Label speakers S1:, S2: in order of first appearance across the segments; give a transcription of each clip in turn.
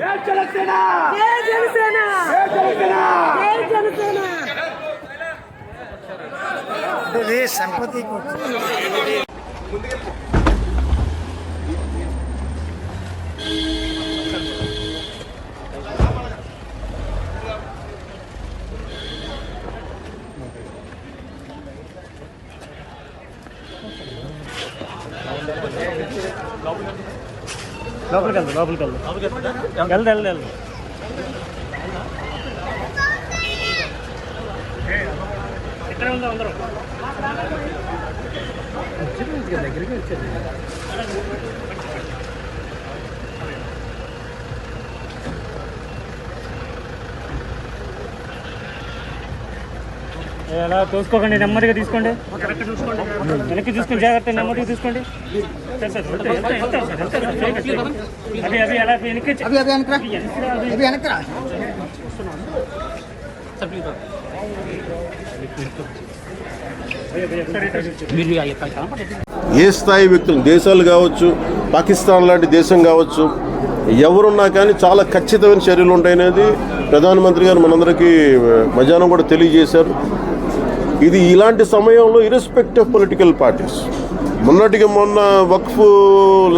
S1: జై జనసేన!
S2: ఇది సంపత్తి
S3: లోపలికి వెళ్దాం లోపలికి వెళ్దాం వెళ్దాం వెళ్దాం. వెళ్దాం ఇక్కడ ఉందాం అందరం?
S4: దగ్గరికి వచ్చారు
S3: ఏ, అలా తోసుకోకండి నెమ్మదిగా తీసుకోండి వెనక్కి చూసుకొని జాగ్రత్త నెమ్మదిగా తీసుకోండి. అవి వెనక్కి
S5: ఏ స్థాయి వ్యక్తులు దేశాలు కావచ్చు పాకిస్తాన్ లాంటి దేశం కావచ్చు ఎవరున్నా కానీ చాలా ఖచ్చితమైన చర్యలు ఉంటాయనేది ప్రధానమంత్రి గారు మనందరికీ మధ్యాహ్నం కూడా తెలియజేశారు ఇది ఇలాంటి సమయంలో ఇరెస్పెక్ట్ ఆఫ్ పొలిటికల్ పార్టీస్ మొన్నటికి మొన్న వక్ఫ్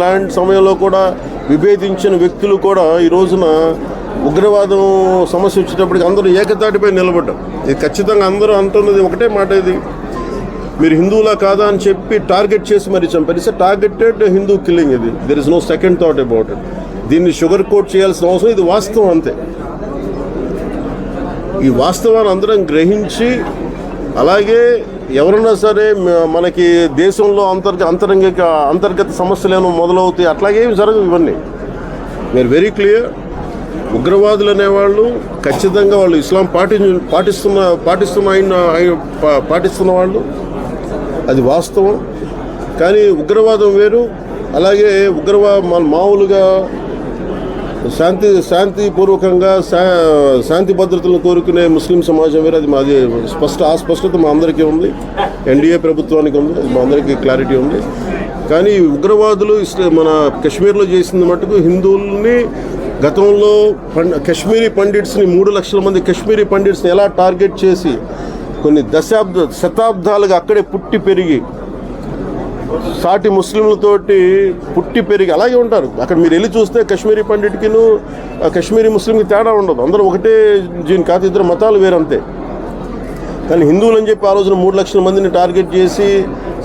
S5: ల్యాండ్ సమయంలో కూడా విభేదించిన వ్యక్తులు కూడా ఈ రోజున ఉగ్రవాదం సమస్య వచ్చేటప్పటికి అందరూ ఏకతాటిపై నిలబడ్డారు. ఇది ఖచ్చితంగా అందరూ అంటున్నది ఒకటే మాట ఇది. మీరు హిందువులా కాదా అని చెప్పి టార్గెట్ చేసి మరి చంపారు. ఇట్స్ టార్గెటెడ్ హిందూ కిల్లింగ్ ఇది. There is no second thought about it దీన్ని షుగర్ కోట్ చేయాల్సిన అవసరం ఇది వాస్తవం అంతే. ఈ వాస్తవాన్ని అందరం గ్రహించి అలాగే ఎవరన్నా సరే మనకి దేశంలో అంతర్గ అంతరంగిక అంతర్గత సమస్యలు ఏమో మొదలవుతాయి. అట్లాగే జరగవు ఇవన్నీ. మీరు వెరీ క్లియర్ ఉగ్రవాదులు అనేవాళ్ళు ఖచ్చితంగా వాళ్ళు ఇస్లాం పాటి పాటిస్తున్న పాటిస్తున్న ఆయన పా- పాటిస్తున్న వాళ్ళు. అది వాస్తవం. కానీ ఉగ్రవాదం వేరు. అలాగే ఉగ్రవా మామూలుగా శాంతి శాంతిపూర్వకంగా శా శాంతి భద్రతలను కోరుకునే ముస్లిం సమాజం వేరే. అది మాది స్పష్ట ఆ స్పష్టత మా అందరికీ ఉంది. ఎన్డీఏ ప్రభుత్వానికి ఉంది. అది మా అందరికీ క్లారిటీ ఉంది. కానీ ఉగ్రవాదులు మన కశ్మీర్లో చేసింది మటుకు హిందువుల్ని గతంలో పం కశ్మీరీ పండిట్స్ని మూడు లక్షల మంది కశ్మీరీ పండిట్స్ని ఎలా టార్గెట్ చేసి కొన్ని దశాబ్ద శతాబ్దాలుగా అక్కడే పుట్టి పెరిగి సాటి ముస్లింలతోటి పుట్టి పెరిగి అలాగే ఉంటారు. అక్కడ మీరు వెళ్ళి చూస్తే కశ్మీరీ పండిట్కిను ఆ కశ్మీరీ ముస్లింకి తేడా ఉండదు. అందరూ ఒకటే దీని కాదు ఇద్దరు మతాలు వేరంతే. కానీ హిందువులు అని చెప్పి ఆ రోజున మూడు లక్షల మందిని టార్గెట్ చేసి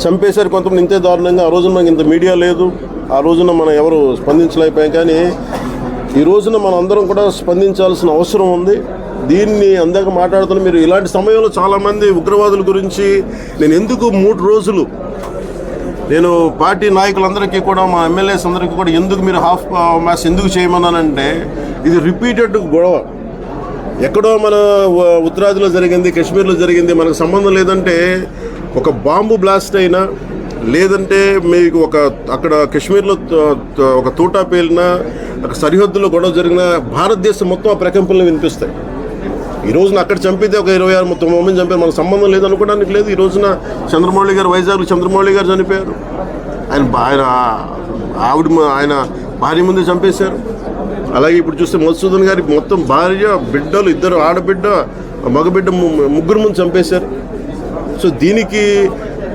S5: చంపేశారు కొంతమంది. ఇంతే దారుణంగా ఆ రోజున మనకి ఇంత మీడియా లేదు. ఆ రోజున మనం ఎవరు స్పందించలేకపోయాం. కానీ ఈ రోజున మనం అందరం కూడా స్పందించాల్సిన అవసరం ఉంది. దీన్ని అందాక మాట్లాడుతున్న మీరు ఇలాంటి సమయంలో చాలామంది ఉగ్రవాదుల గురించి నేను ఎందుకు మూడు రోజులు నేను పార్టీ నాయకులందరికీ కూడా మా ఎమ్మెల్యేస్ అందరికీ కూడా ఎందుకు మీరు హాఫ్ మ్యాచ్ ఎందుకు చేయమన్నానంటే ఇది రిపీటెడ్ గొడవ. ఎక్కడో మన ఉత్తరాదిలో జరిగింది కాశ్మీర్లో జరిగింది మనకు సంబంధం లేదంటే ఒక బాంబు బ్లాస్ట్ అయినా లేదంటే మీకు ఒక అక్కడ కాశ్మీర్లో ఒక తూటా పేలినా అక్కడ సరిహద్దులో గొడవ జరిగిన భారతదేశం మొత్తం ఆ ప్రకంపనలు వినిపిస్తాయి. ఈ రోజున అక్కడ చంపితే ఒక ఇరవై ఆరు మొత్తం మంది చంపారు. మనకు సంబంధం లేదు అనుకోవడానికి లేదు. ఈ రోజున చంద్రమౌళి గారు వైజాగ్లో చంద్రమౌళి గారు చనిపోయారు. ఆయన ఆయన ఆవిడ ఆయన భార్య ముందు చంపేశారు. అలాగే ఇప్పుడు చూస్తే మధుసూదన్ గారి మొత్తం భార్య బిడ్డలు ఇద్దరు ఆడబిడ్డ మగబిడ్డ ము- ముగ్గురు ముందు చంపేశారు. సో దీనికి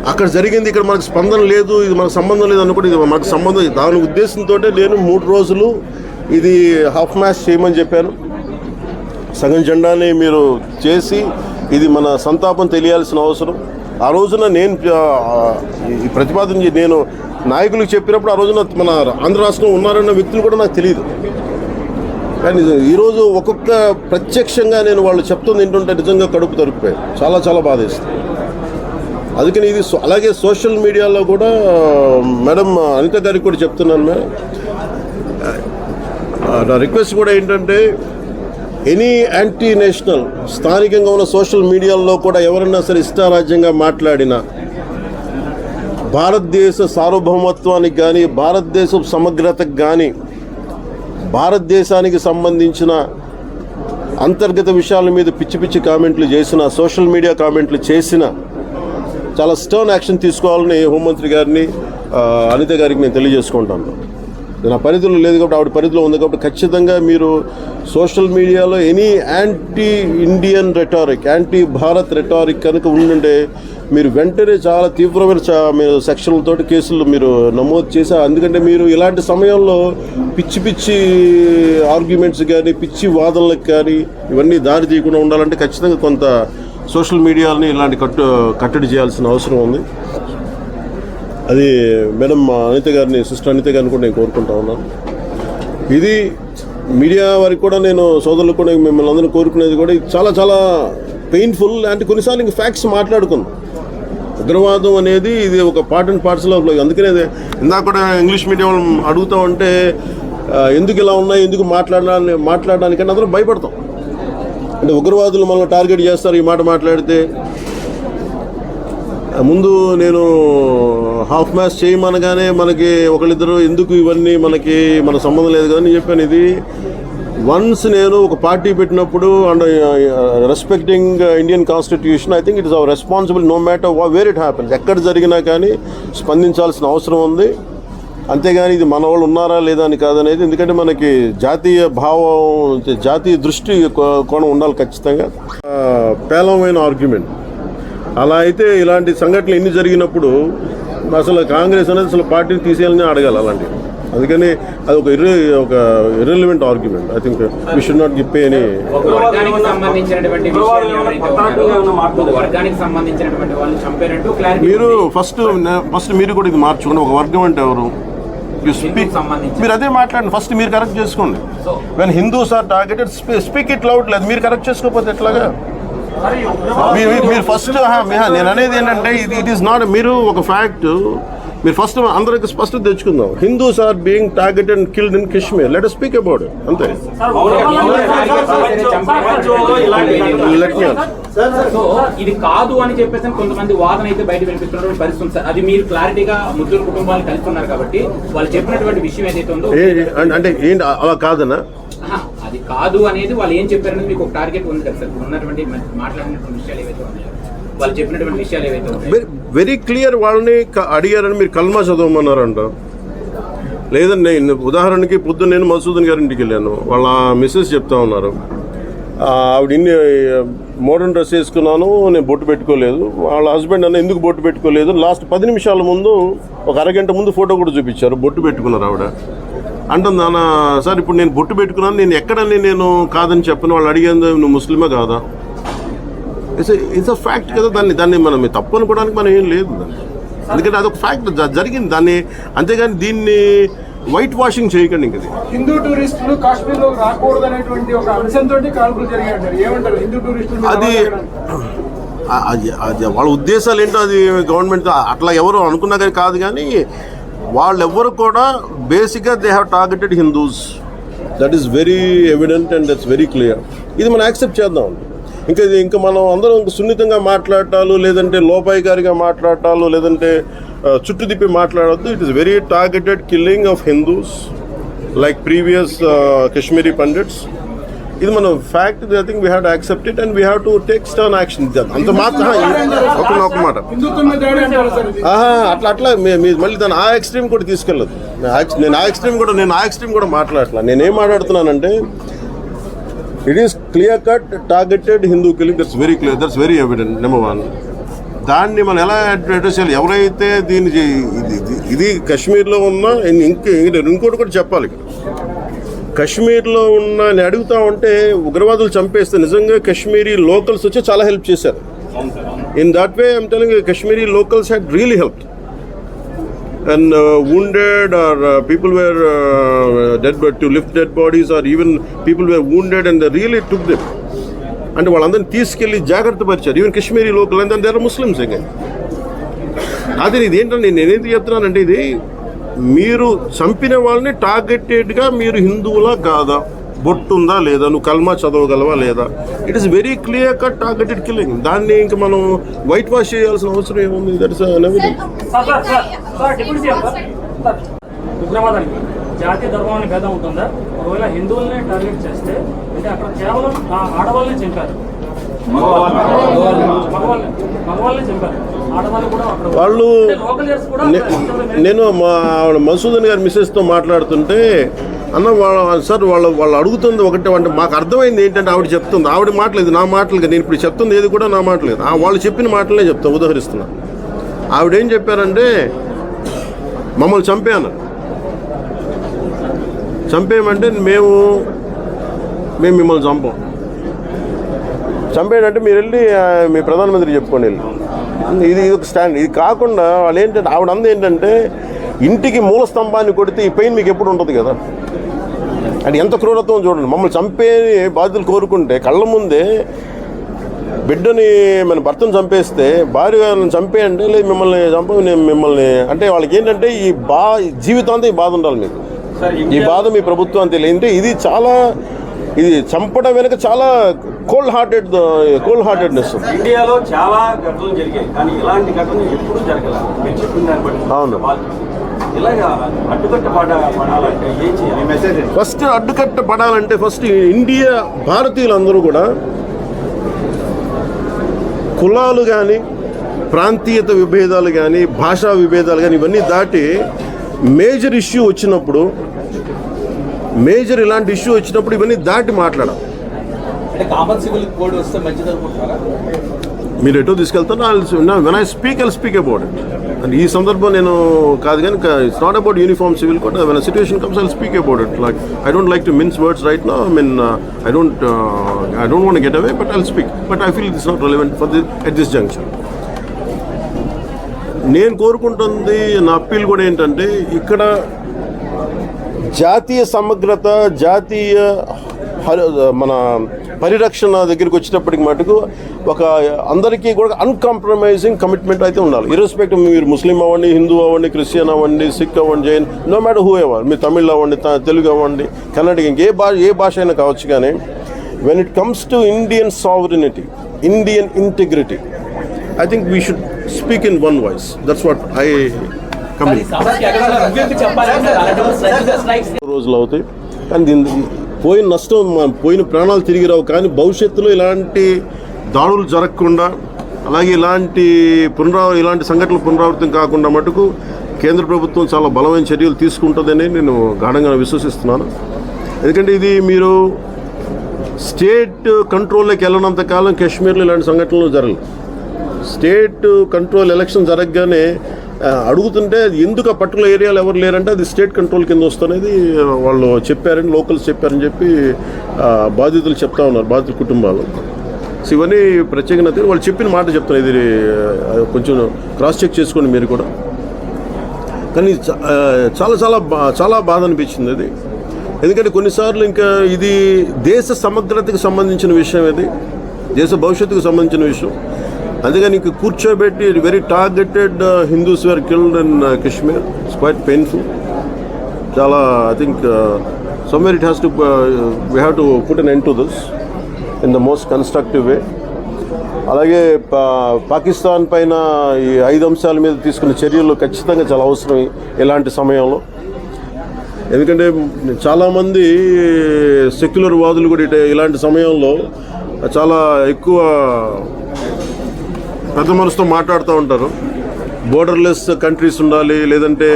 S5: అక్కడ జరిగింది ఇక్కడ మనకు స్పందన లేదు. ఇది మనకు సంబంధం లేదు అనుకోండి ఇది మనకు సంబంధం దాని ఉద్దేశంతో నేను మూడు రోజులు ఇది హాఫ్ మ్యాచ్ చేయమని చెప్పాను. సగం జెండాని మీరు చేసి ఇది మన సంతాపం తెలియాల్సిన అవసరం. ఆ రోజున నేను ఈ ప్రతిపాదన నేను నాయకులకు చెప్పినప్పుడు ఆ రోజున మన ఆంధ్ర రాష్ట్రం ఉన్నారన్న వ్యక్తులు కూడా నాకు తెలియదు కానీ ఈరోజు ఒక్కొక్క ప్రత్యక్షంగా నేను వాళ్ళు చెప్తుంది ఏంటంటే నిజంగా కడుపు తరుపుపోయాయి చాలా చాలా బాధేస్తుంది అందుకని ఇది సో- అలాగే సోషల్ మీడియాలో కూడా మేడం అనిత గారికి కూడా చెప్తున్నాను మేడం నా రిక్వెస్ట్ కూడా ఏంటంటే ఎనీ యాంటీ నేషనల్ స్థానికంగా ఉన్న సోషల్ మీడియాలో కూడా ఎవరన్నా సరే ఇష్టారాజ్యంగా మాట్లాడినా భారతదేశ సార్వభౌమత్వానికి కానీ భారతదేశ సమగ్రతకు కానీ భారతదేశానికి సంబంధించిన అంతర్గత విషయాల మీద పిచ్చి పిచ్చి కామెంట్లు చేసిన సోషల్ మీడియా కామెంట్లు చేసిన చాలా స్టర్న్ యాక్షన్ తీసుకోవాలని హోంమంత్రి గారిని అనిత గారికి నేను తెలియజేసుకుంటాను. నా పరిధిలో లేదు కాబట్టి ఆవిడ పరిధిలో ఉంది కాబట్టి ఖచ్చితంగా మీరు సోషల్ మీడియాలో any anti Indian rhetoric anti Bharat rhetoric కనుక ఉండుంటే మీరు వెంటనే చాలా తీవ్రమైన మీరు సెక్షన్లతోటి కేసులు మీరు నమోదు చేశారు ఎందుకంటే మీరు ఇలాంటి సమయంలో పిచ్చి పిచ్చి ఆర్గ్యుమెంట్స్ కానీ పిచ్చి వాదనలకు కానీ ఇవన్నీ దారి తీయకుండా ఉండాలంటే ఖచ్చితంగా కొంత సోషల్ మీడియాని ఇలాంటి కట్టు కట్టడి చేయాల్సిన అవసరం ఉంది. అది మేడం అనిత గారిని సిస్టర్ అనిత గారిని కూడా నేను కోరుకుంటా ఉన్నాను. ఇది మీడియా వారికి కూడా నేను సోదరులకు కూడా మిమ్మల్ని అందరూ కోరుకునేది కూడా చాలా చాలా పెయిన్ఫుల్ అంటే కొన్నిసార్లు ఇంక ఫ్యాక్ట్స్ మాట్లాడుకుందాం. ఉగ్రవాదం అనేది ఇది ఒక part and parcel of life అందుకనే ఇందాక కూడా ఇంగ్లీష్ మీడియం అడుగుతా ఉంటే ఎందుకు ఇలా ఉన్నాయి ఎందుకు మాట్లాడాలని మాట్లాడడానికంటే అందరూ భయపడతాం. అంటే ఉగ్రవాదులు మనల్ని టార్గెట్ చేస్తారు ఈ మాట మాట్లాడితే. ముందు నేను హాఫ్ మ్యాచ్ చేయమనగానే మనకి ఒకళ్ళిద్దరు ఎందుకు ఇవన్నీ మనకి మన సంబంధం లేదు కదా అని చెప్పాను. ఇది వన్స్ నేను ఒక పార్టీ పెట్టినప్పుడు and respecting Indian constitution I think it is our responsible no matter where it happens ఎక్కడ జరిగినా కానీ స్పందించాల్సిన అవసరం ఉంది. అంతేగాని ఇది మన వాళ్ళు ఉన్నారా లేదా అని కాదనేది ఎందుకంటే మనకి జాతీయ భావం జాతీయ దృష్టి కో- కోణం ఉండాలి ఖచ్చితంగా. పేలవమైన ఆర్గ్యుమెంట్ అలా అయితే ఇలాంటి సంఘటనలు ఎన్ని జరిగినప్పుడు అసలు కాంగ్రెస్ అనేది అసలు పార్టీని తీసేయాలని అడగాలి అలాంటివి. అందుకని అది ఒక ఇర్రె ఒక irrelevant argument I think we should not give
S6: clarity
S5: మీరు ఫస్ట్ ఫస్ట్ మీరు కూడా ఇది మార్చుకోండి. ఒక వర్గం అంటే ఎవరు. మీరు అదే మాట్లాడండి. ఫస్ట్ మీరు కరెక్ట్ చేసుకోండి. When Hindus are targeted speak it loud లేదు మీరు కరెక్ట్ చేసుకోకపోతే ఎట్లాగా? మీరు ఫస్ట్ నేను అనేది ఏంటంటే ఇది ఇట్ ఈస్ నాట్ మీరు ఒక ఫ్యాక్ట్ మీరు ఫస్ట్ అందరికి స్పష్టత తెచ్చుకుందాం. Hindus are being targeted and killed in Kashmir let speak about it అంతే.
S6: ఇది కాదు అని చెప్పేసి కొంతమంది వాదన అయితే బయట వినిపిస్తున్నటువంటి పరిస్థితి సార్. అది మీరు క్లారిటీగా కుటుంబాలు కలిసి ఉన్నారు కాబట్టి వాళ్ళు చెప్పినటువంటి విషయం ఏదైతే ఉందో
S5: అంటే ఏంటి అలా కాదనా
S6: ఆహా, అది కాదు అనేది వాళ్ళు ఏం చెప్పారనేది మీకు ఒక టార్గెట్ ఉంది కదా సార్. ఉన్నటువంటి మాట్లాడినటువంటి విషయాలు ఏవైతే ఉన్నాయో వాళ్ళు చెప్పినటువంటి విషయాలు ఏవైతే ఉన్నాయో.
S5: వెరీ క్లియర్ వాళ్ళని అడిగారని మీరు కల్మా చదవమన్నారంట. లేదండి నేను ఉదాహరణకి పొద్దున్న నేను మసూదన్ గారి ఇంటికి వెళ్ళాను. వాళ్ళ మిస్సెస్ చెప్తా ఉన్నారు. ఆవిడ ఇన్ని మోడర్న్ డ్రెస్ వేసుకున్నాను నేను బొట్టు పెట్టుకోలేదు. వాళ్ళ హస్బెండ్ అన్న ఎందుకు బొట్టు పెట్టుకోలేదు? లాస్ట్ పది నిమిషాల ముందు ఒక అరగంట ముందు ఫోటో కూడా చూపించారు బొట్టు పెట్టుకున్నారు ఆవిడ. అంటుంది నాన్న సార్ ఇప్పుడు నేను బొట్టు పెట్టుకున్నాను నేను ఎక్కడని నేను కాదని చెప్పను వాళ్ళు అడిగేది నువ్వు ముస్లిమా కాదా? ఇట్స్ ఇట్స్ అ ఫ్యాక్ట్ కదా దాన్ని దాన్ని మనం తప్పు అనుకోవడానికి మనం ఏం లేదు. దాన్ని ఎందుకంటే అదొక ఫ్యాక్ట్ జరిగింది. దాన్ని అంతేగాని దీన్ని వైట్ వాషింగ్ చేయకండి ఇంకది
S1: హిందూ టూరిస్టులు కాశ్మీర్లో రాకూడదు అనేటువంటి ఒక అంశంతో కాల్పులు జరిగాయి ఏమంటారు? హిందూ టూరిస్టులు
S5: అది అది వాళ్ళ ఉద్దేశాలు ఏంటో అది గవర్నమెంట్ అట్లా ఎవరు అనుకున్నా కానీ కాదు కానీ వాళ్ళెవ్వరు కూడా బేసిక్గా they have targeted Hindus. That is very evident and that's very clear ఇది మనం యాక్సెప్ట్ చేద్దాం. ఇంకా ఇది ఇంకా మనం అందరం సున్నితంగా మాట్లాడటాలు లేదంటే లోపాయికారిగా మాట్లాడటాలు లేదంటే చుట్టు తిప్పి మాట్లాడద్దు it is very targeted killing of Hindus like previous Kashmiri Pandits ఇది మనం fact I think we have to accept it and we have to take stern action అంత మాత్రం ఒక ఒక మాట. అట్లా అట్లా మీరు మళ్ళీ దాన్ని ఆ ఎక్స్ట్రీమ్ కూడా తీసుకెళ్ళదు నేను ఆ- ఎక్స్ట్రీమ్ కూడా నేను ఆ ఎక్స్ట్రీమ్ కూడా మాట్లాడట్లా. నేను ఏం మాట్లాడుతున్నానంటే it is clear cut targeted Hindu killing that's very clear that's very evident number one దాన్ని మనం ఎలా అడ్రస్ చేయాలి? ఎవరైతే దీన్ని ఇది కాశ్మీర్లో ఉన్న ఇంక ఇంకోటి కూడా చెప్పాలి ఇక్కడ. కాశ్మీర్లో ఉన్న నేను అడుగుతా ఉంటే ఉగ్రవాదులు చంపేస్తే నిజంగా కాశ్మీరీ లోకల్స్ వచ్చి చాలా హెల్ప్ చేశారు. In that way I'm telling Kashmiri locals had really help and uh, wounded or uh, people were uh, dead but to lift dead bodies or even people were wounded and they really took them అంటే వాళ్ళందరినీ తీసుకెళ్ళి జాగ్రత్త పరిచారు even Kashmiri local and there Muslims ఇంకా అదే ఇది ఏంటంటే నేను ఏది చెప్తున్నానంటే ఇది మీరు చంపిన వాళ్ళని టార్గెటెడ్గా మీరు హిందువులా కాదా బొట్టుందా లేదా? నువ్వు కల్మా చదవగలవా లేదా? It is very clear cut targeted killing దాన్ని ఇంకా మనం వైట్ వాష్ చేయాల్సిన అవసరం ఏముంది? దట్ ఇస్
S3: ఉగ్రవాదానికి జాతి ధర్మం అనే భేదం ఉంటుందా? ఒకవేళ హిందువులనే టార్గెట్ చేస్తే అంటే అక్కడ కేవలం ఆ ఆడవాళ్ళనే చంపారు. మగవాళ్ళని
S5: వాళ్ళు నేను మా మసూదన్ గారి మిస్సెస్తో మాట్లాడుతుంటే అన్న వాళ్ళ సార్ వాళ్ళు వాళ్ళు అడుగుతుంది ఒకటే అంటే మాకు అర్థమైంది ఏంటంటే ఆవిడ చెప్తుంది. ఆవిడ మాటలేదు నా మాటలు నేను ఇప్పుడు చెప్తుంది ఏది కూడా నా మాటలేదు ఆ వాళ్ళు చెప్పిన మాటలే చెప్తా ఉదాహరిస్తున్నా. ఆవిడేం చెప్పారంటే మమ్మల్ని చంపాను చంపేయమంటే మేము మేము మిమ్మల్ని చంపం. చంపేయడంటే మీరు వెళ్ళి మీ ప్రధానమంత్రి చెప్పుకోండి వెళ్ళి. ఇది ఇది ఒక స్టాండ్ ఇది కాకుండా వాళ్ళు ఏంటంటే ఆవిడ అంది ఏంటంటే ఇంటికి మూల స్తంభాన్ని కొడితే ఈ పెయిన్ మీకు ఎప్పుడు ఉంటుంది కదా? అంటే ఎంత క్రూరత్వం చూడండి. మమ్మల్ని చంపే బాధ్యతలు కోరుకుంటే కళ్ళ ముందే బిడ్డని మన భర్తను చంపేస్తే భార్య గారిని చంపేయండి లేదు మిమ్మల్ని చంప నేను మిమ్మల్ని అంటే వాళ్ళకి ఏంటంటే ఈ బా జీవితాంతం ఈ బాధ ఉండాలి మీకు. ఈ బాధ మీ ప్రభుత్వం తెలియదు. ఇది చాలా ఇది చంపడం వెనుక చాలా కోల్డ్ హార్టెడ్ కోల్డ్ హార్టెడ్నెస్
S7: ఇండియాలో చాలా ఘటనలు జరిగాయి. కానీ ఇలాంటి ఘటనలు ఎప్పుడూ జరగలేదు.
S5: అవును. ఫస్ట్ అడ్డుకట్ట పడాలంటే ఫస్ట్ ఇండియా భారతీయులందరూ కూడా కులాలు కానీ ప్రాంతీయత విభేదాలు కానీ భాషా విభేదాలు కానీ ఇవన్నీ దాటి మేజర్ ఇష్యూ వచ్చినప్పుడు మేజర్ ఇలాంటి ఇష్యూ వచ్చినప్పుడు ఇవన్నీ దాటి మాట్లాడాలి. మీరు ఎటో తీసుకెళ్తాను when I speak I speak about it and ఈ సందర్భం నేను కాదు కానీ it's not about uniform civil code when situation comes I speak about it like I don't like to mince words right నా I mean I don't I don't want get away but I speak but I feel it's not relevant for the at this junction నేను కోరుకుంటుంది నా appeal కూడా ఏంటంటే ఇక్కడ జాతీయ సమగ్రత జాతీయ మన పరిరక్షణ దగ్గరికి వచ్చేటప్పటికి మటుకు ఒక అందరికీ కూడా అన్కాంప్రమైజింగ్ కమిట్మెంట్ అయితే ఉండాలి ఇరెస్పెక్ట్ మీరు ముస్లిం అవ్వండి హిందూ అవ్వండి క్రిస్టియన్ అవ్వండి సిక్ అవ్వండి Jain no matter who ever మీరు తమిళ్ అవ్వండి తెలుగు అవ్వండి కన్నడ ఇంకే భాష ఏ భాష అయినా కావచ్చు కానీ when it comes to Indian sovereignty Indian integrity I think we should speak in one voice that's what I coming రోజులు అవుతాయి కానీ దీని పోయిన నష్టం పోయిన ప్రాణాలు తిరిగి రావు. కానీ భవిష్యత్తులో ఇలాంటి దాడులు జరగకుండా అలాగే ఇలాంటి పునరావ ఇలాంటి సంఘటనలు పునరావృతం కాకుండా మటుకు కేంద్ర ప్రభుత్వం చాలా బలమైన చర్యలు తీసుకుంటుందని నేను గాఢంగా విశ్వసిస్తున్నాను. ఎందుకంటే ఇది మీరు స్టేట్ కంట్రోల్లోకి వెళ్ళినంత కాలం కాశ్మీర్లో ఇలాంటి సంఘటనలు జరగవు స్టేట్ కంట్రోల్ ఎలక్షన్ జరగగానే అడుగుతుంటే అది ఎందుకు ఆ పర్టికులర్ ఏరియాలో ఎవరు లేరంటే అది స్టేట్ కంట్రోల్ కింద వస్తున్నది వాళ్ళు చెప్పారని లోకల్స్ చెప్పారని చెప్పి బాధితులు చెప్తా ఉన్నారు బాధితుల కుటుంబాలు. సో ఇవన్నీ ప్రత్యేకంగా వాళ్ళు చెప్పిన మాట చెప్తాను ఇది కొంచెం క్రాస్ చెక్ చేసుకోండి మీరు కూడా. కానీ చ- చాలా చాలా బా- చాలా బాధ అనిపించింది అది. ఎందుకంటే కొన్నిసార్లు ఇంకా ఇది దేశ సమగ్రతకు సంబంధించిన విషయం ఇది. దేశ భవిష్యత్తుకు సంబంధించిన విషయం. అందుకని ఇంక కూర్చోబెట్టి very targeted Hindus were killed in Kashmir it's quite painful చాలా I think somewhere it has to we have to put an end to this in the most constructive way అలాగే పా- పాకిస్తాన్ పైన ఈ ఐదు అంశాల మీద తీసుకున్న చర్యలు ఖచ్చితంగా చాలా అవసరం ఇలాంటి సమయంలో. ఎందుకంటే చాలామంది సెక్యులర్ వాదులు కూడా ఇలాంటి సమయంలో చాలా ఎక్కువ పెద్ద మనసుతో మాట్లాడుతూ ఉంటారు. బోర్డర్లెస్ కంట్రీస్ ఉండాలి లేదంటే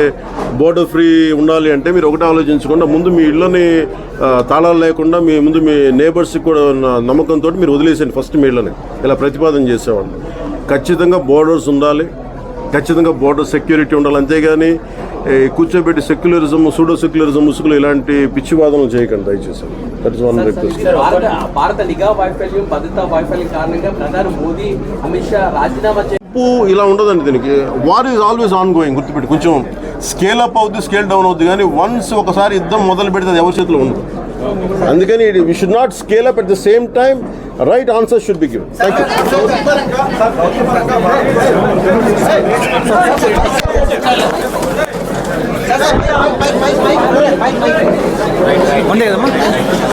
S5: బోర్డర్ ఫ్రీ ఉండాలి అంటే మీరు ఒకటే ఆలోచించకుండా ముందు మీ ఇళ్ళని తాళాలు లేకుండా మీ ముందు మీ నేబర్స్కి కూడా ఉన్న నమ్మకంతో మీరు వదిలేసేయండి ఫస్ట్ మీ ఇళ్ళని. ఇలా ప్రతిపాదన చేసేవాళ్ళు. ఖచ్చితంగా బోర్డర్స్ ఉండాలి ఖచ్చితంగా బోర్డర్ సెక్యూరిటీ ఉండాలి. అంతేగాని కూర్చోబెట్టి సెక్యులరిజం సూడో సెక్యులరిజం ముసుగులు ఇలాంటి పిచ్చి వాదనలు చేయకండి దయచేసి. దట్ ఇస్ వన్ రిక్వెస్ట్
S4: భారత భారత నిఘా వైఫల్యం భద్రతా వైఫల్యం కారణంగా ప్రధాని మోదీ అమిత్ షా రాజీనామా చే
S5: తప్పు ఇలా ఉండదండి దీనికి. War is always on going గుర్తుపెట్టి. కొంచెం స్కేల్ అప్ అవుద్ది స్కేల్ డౌన్ అవుద్ది కానీ వన్స్ ఒకసారి యుద్ధం మొదలు పెడితే అది ఎవరి చేతిలో ఉండదు. అందుకని we should not scale up at the same time right answer should be given thank you
S2: ஒன்றே